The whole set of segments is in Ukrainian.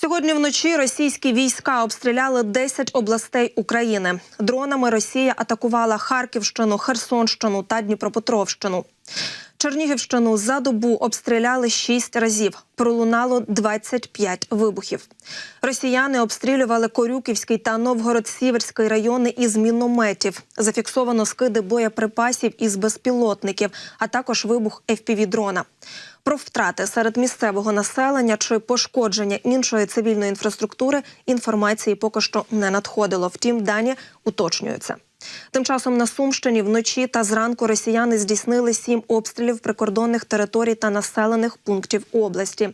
Сьогодні вночі російські війська обстріляли 10 областей України. Дронами Росія атакувала Харківщину, Херсонщину та Дніпропетровщину. Чернігівщину за добу обстріляли 6 разів. Пролунало 25 вибухів. Росіяни обстрілювали Корюківський та Новгород-Сіверський райони із мінометів. Зафіксовано скиди боєприпасів із безпілотників, а також вибух FPV-дрона. Про втрати серед місцевого населення чи пошкодження іншої цивільної інфраструктури інформації поки що не надходило. Втім, дані уточнюються. Тим часом на Сумщині вночі та зранку росіяни здійснили сім обстрілів прикордонних територій та населених пунктів області.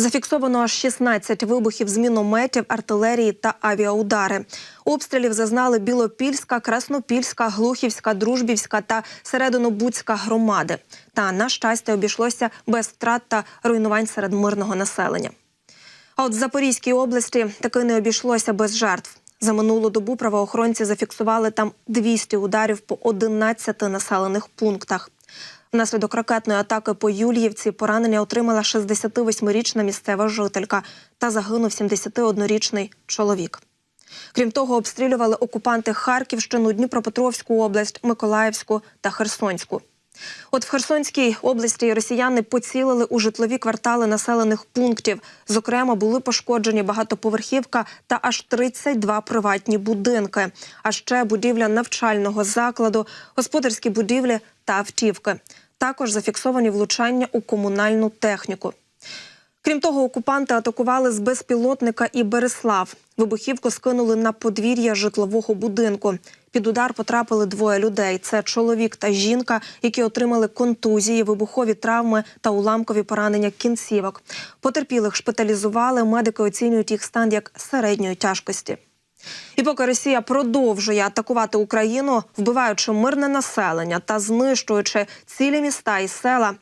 Зафіксовано аж 16 вибухів з мінометів, артилерії та авіаудари. Обстрілів зазнали Білопільська, Краснопільська, Глухівська, Дружбівська та Серединобудська громади. Та на щастя обійшлося без втрат та руйнувань серед мирного населення. А от в Запорізькій області таки не обійшлося без жертв. За минулу добу правоохоронці зафіксували там 200 ударів по 11 населених пунктах. Внаслідок ракетної атаки по Юліївці поранення отримала 68-річна місцева жителька та загинув 71-річний чоловік. Крім того, обстрілювали окупанти Харківщину, Дніпропетровську область, Миколаївську та Херсонську. От в Херсонській області росіяни поцілили у житлові квартали населених пунктів. Зокрема, були пошкоджені багатоповерхівка та аж 32 приватні будинки. А ще будівля навчального закладу, господарські будівлі та автівки. Також зафіксовані влучання у комунальну техніку. Крім того, окупанти атакували з безпілотника і Береслав. Вибухівку скинули на подвір'я житлового будинку. Під удар потрапили двоє людей: це чоловік та жінка, які отримали контузії, вибухові травми та уламкові поранення кінцівок. Потерпілих шпиталізували. Медики оцінюють їх стан як середньої тяжкості. І поки Росія продовжує атакувати Україну, вбиваючи мирне населення та знищуючи цілі міста і села,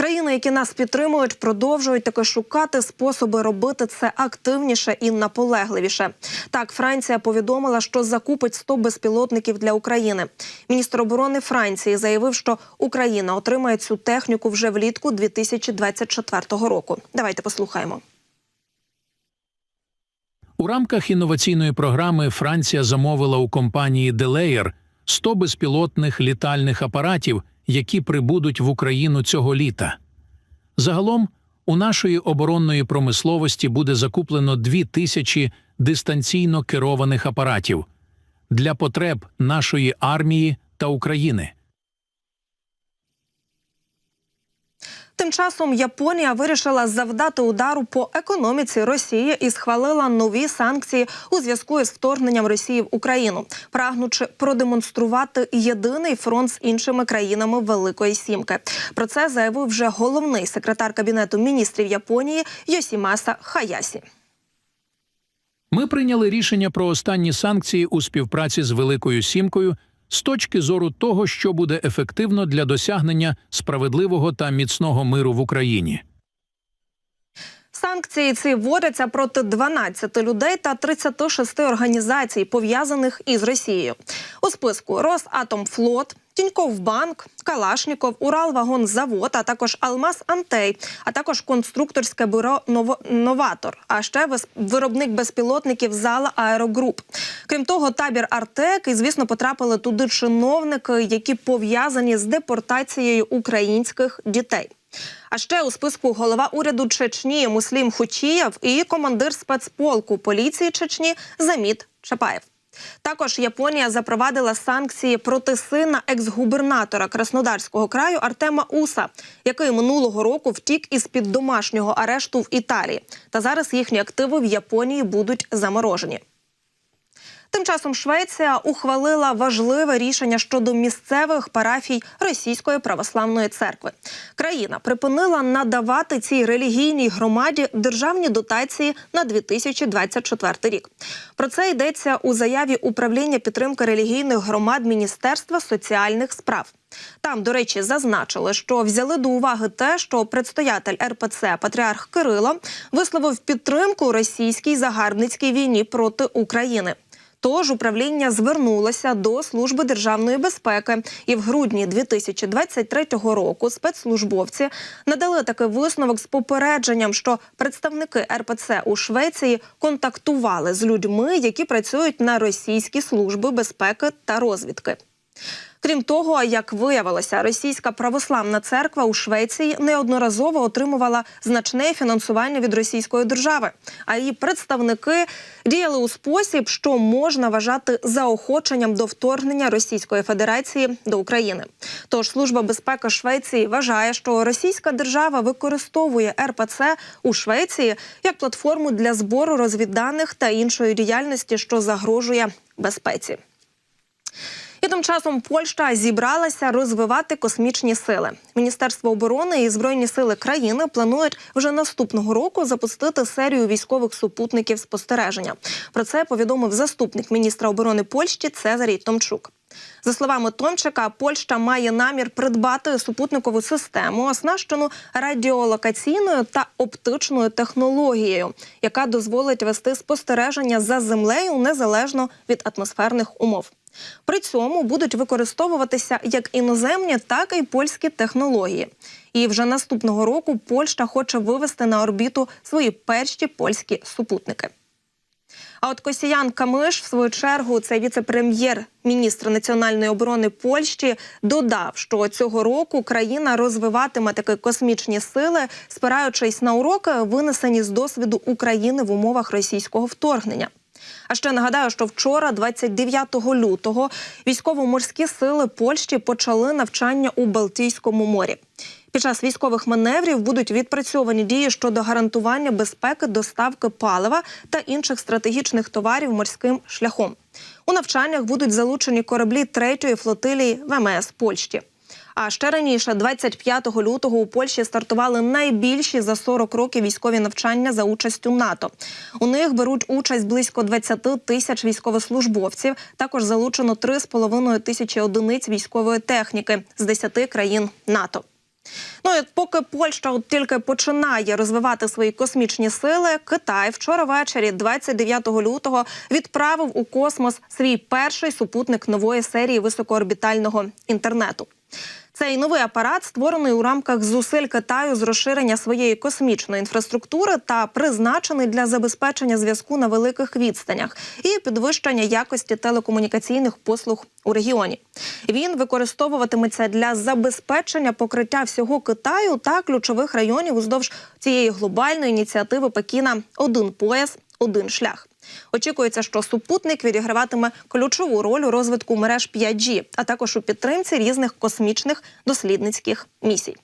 країни, які нас підтримують, продовжують таки шукати способи робити це активніше і наполегливіше. Так, Франція повідомила, що закупить 100 безпілотників для України. Міністр оборони Франції заявив, що Україна отримає цю техніку вже влітку 2024 року. Давайте послухаємо. У рамках інноваційної програми Франція замовила у компанії Делеєр 100 безпілотних літальних апаратів, які прибудуть в Україну цього літа. Загалом у нашої оборонної промисловості буде закуплено 2 тисячі дистанційно керованих апаратів для потреб нашої армії та України. Тим часом Японія вирішила завдати удару по економіці Росії і схвалила нові санкції у зв'язку із вторгненням Росії в Україну, прагнучи продемонструвати єдиний фронт з іншими країнами Великої Сімки. Про це заявив вже головний секретар кабінету міністрів Японії Йосімаса Хаясі. Ми прийняли рішення про останні санкції у співпраці з Великою Сімкою з точки зору того, що буде ефективно для досягнення справедливого та міцного миру в Україні. Санкції ці вводяться проти 12 людей та 36 організацій, пов'язаних із Росією. У списку Росатомфлот, Тіньковбанк, Калашніков, Уралвагонзавод, а також Алмаз Антей, а також конструкторське бюро «Ново- Новатор, а ще виробник безпілотників зала Аерогруп. Крім того, табір Артек і, звісно, потрапили туди чиновники, які пов'язані з депортацією українських дітей. А ще у списку голова уряду Чечні Муслім Хучієв і командир спецполку поліції Чечні Заміт Чапаєв. Також Японія запровадила санкції проти сина екс-губернатора Краснодарського краю Артема Уса, який минулого року втік із під домашнього арешту в Італії. Та зараз їхні активи в Японії будуть заморожені. Тим часом Швеція ухвалила важливе рішення щодо місцевих парафій Російської православної церкви. Країна припинила надавати цій релігійній громаді державні дотації на 2024 рік. Про це йдеться у заяві управління підтримки релігійних громад Міністерства соціальних справ. Там, до речі, зазначили, що взяли до уваги те, що предстоятель РПЦ Патріарх Кирило висловив підтримку російській загарбницькій війні проти України. Тож управління звернулося до служби державної безпеки, і в грудні 2023 року спецслужбовці надали такий висновок з попередженням, що представники РПЦ у Швеції контактували з людьми, які працюють на російські служби безпеки та розвідки. Крім того, як виявилося, російська православна церква у Швеції неодноразово отримувала значне фінансування від російської держави, а її представники діяли у спосіб, що можна вважати заохоченням до вторгнення Російської Федерації до України. Тож служба безпеки Швеції вважає, що російська держава використовує РПЦ у Швеції як платформу для збору розвідданих та іншої діяльності, що загрожує безпеці. І тим часом Польща зібралася розвивати космічні сили. Міністерство оборони і збройні сили країни планують вже наступного року запустити серію військових супутників спостереження. Про це повідомив заступник міністра оборони Польщі Цезарій Томчук. За словами Томчика, Польща має намір придбати супутникову систему, оснащену радіолокаційною та оптичною технологією, яка дозволить вести спостереження за землею незалежно від атмосферних умов. При цьому будуть використовуватися як іноземні, так і польські технології. І вже наступного року Польща хоче вивести на орбіту свої перші польські супутники. А от Косіян Камиш, в свою чергу, це віце-прем'єр-міністр національної оборони Польщі, додав, що цього року країна розвиватиме такі космічні сили, спираючись на уроки, винесені з досвіду України в умовах російського вторгнення. А ще нагадаю, що вчора, 29 лютого, військово-морські сили Польщі почали навчання у Балтійському морі. Під час військових маневрів будуть відпрацьовані дії щодо гарантування безпеки доставки палива та інших стратегічних товарів морським шляхом. У навчаннях будуть залучені кораблі третьої флотилії ВМС Польщі. А ще раніше, 25 лютого, у Польщі стартували найбільші за 40 років військові навчання за участю НАТО. У них беруть участь близько 20 тисяч військовослужбовців. Також залучено 3,5 тисячі одиниць військової техніки з 10 країн НАТО. Ну і поки Польща от тільки починає розвивати свої космічні сили, Китай вчора ввечері, 29 лютого, відправив у космос свій перший супутник нової серії високоорбітального інтернету. Цей новий апарат створений у рамках зусиль Китаю з розширення своєї космічної інфраструктури та призначений для забезпечення зв'язку на великих відстанях і підвищення якості телекомунікаційних послуг у регіоні. Він використовуватиметься для забезпечення покриття всього Китаю та ключових районів уздовж цієї глобальної ініціативи Пекіна Один пояс, один шлях. Очікується, що супутник відіграватиме ключову роль у розвитку мереж 5G, а також у підтримці різних космічних дослідницьких місій.